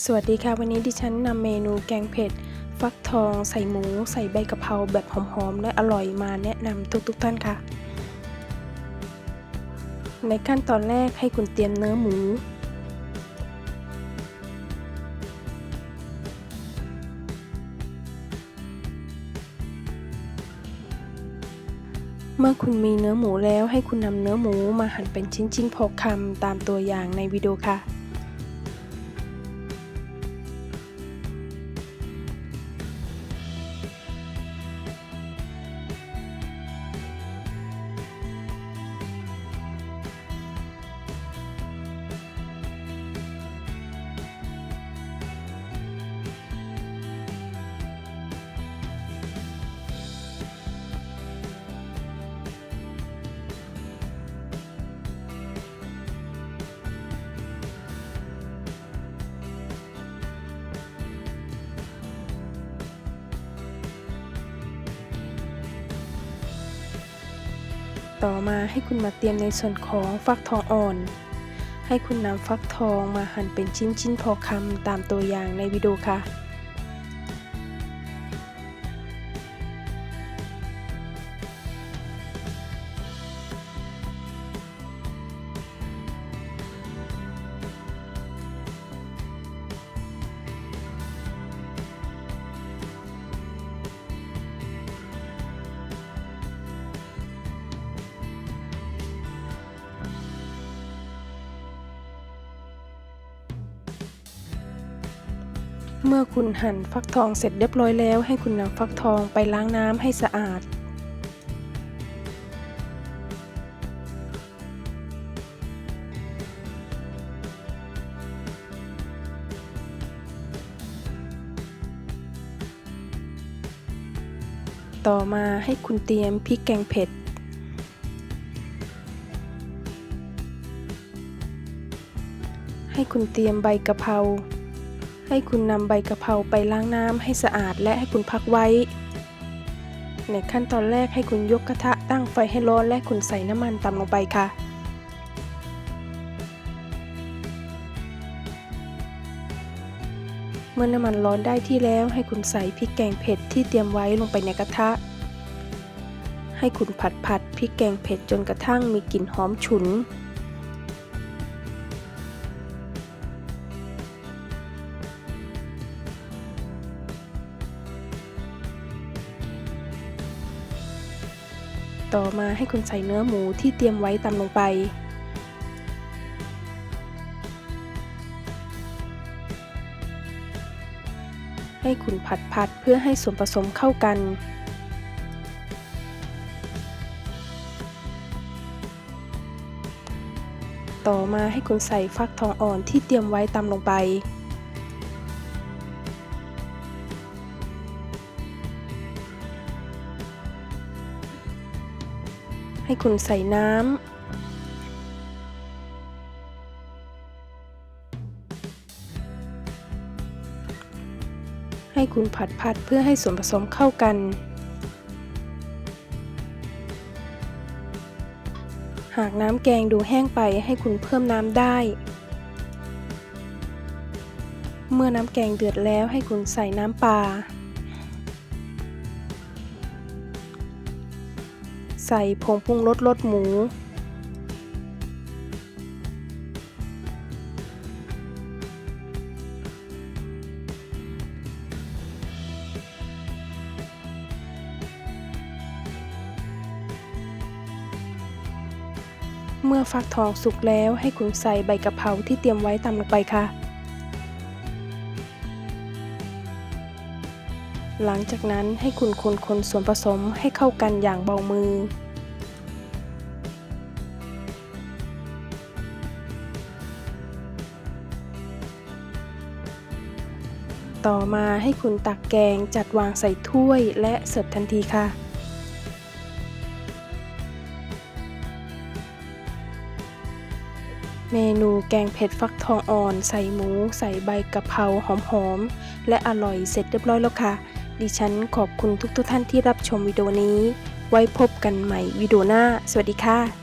สวัสดีค่ะ วันนี้ดิฉันนำเมนูแกงเผ็ด ฟักทองใส่หมู ใส่ใบกะเพราแบบหอมๆ และอร่อยมาแนะนำทุกๆท่านค่ะ ในขั้นตอนแรกให้คุณเตรียมเนื้อหมู เมื่อคุณมีเนื้อหมูแล้วให้คุณนำเนื้อหมูมาหั่นเป็นชิ้นๆพอคำตามตัวอย่างในวิดีโอค่ะ ต่อมาให้คุณมาเตรียมในส่วนของฟักทองอ่อน ให้คุณนำฟักทองมาหั่นเป็นชิ้นๆพอคำตามตัวอย่างในวิดีโอค่ะ เมื่อคุณหั่นฟักทองเสร็จเรียบร้อยแล้ว ให้คุณนำฟักทองไปล้างน้ำให้สะอาด ต่อมาให้คุณเตรียมพริกแกงเผ็ดให้คุณเตรียมใบกะเพรา ให้คุณนำใบกะเพราไปล้างน้ำให้สะอาดและให้คุณพักไว้ ในขั้นตอนแรกให้คุณยกกระทะตั้งไฟให้ร้อนและคุณใส่น้ำมันตามลงไปค่ะเมื่อน้ำมันร้อนได้ที่แล้วให้คุณใส่พริกแกงเผ็ดที่เตรียมไว้ลงไปในกระทะ ให้คุณผัดผัดพริกแกงเผ็ดจนกระทั่งมีกลิ่นหอมฉุน ต่อมาให้คุณใส่เนื้อหมูที่เตรียมไว้ตามลงไป ให้คุณผัดผัดเพื่อให้ส่วนผสมเข้ากัน ต่อมาให้คุณใส่ฟักทองอ่อนที่เตรียมไว้ตามลงไป ให้คุณใส่น้ำ ให้คุณผัดผัดเพื่อให้ส่วนผสมเข้ากัน หากน้ำแกงดูแห้งไปให้คุณเพิ่มน้ำได้ เมื่อน้ำแกงเดือดแล้วให้คุณใส่น้ำปลา ใส่ผงปรุงรสรสหมู เมื่อฟักทองสุกแล้วให้คุณใส่ใบกะเพราที่เตรียมไว้ตามลงไปค่ะ หลังจากนั้นให้คุณคนๆส่วนผสมให้เข้ากันอย่างเบามือ ต่อมาให้คุณตักแกงจัดวางใส่ถ้วยและเสิร์ฟทันทีค่ะเมนูแกงเผ็ดฟักทองอ่อน ใส่หมู ใส่ใบกะเพราหอมๆ และอร่อยเสร็จเรียบร้อยแล้วค่ะ ดิฉันขอบคุณทุกทุกท่านที่รับชมวิดีโอนี้ ไว้พบกันใหม่วิดีโอหน้า สวัสดีค่ะ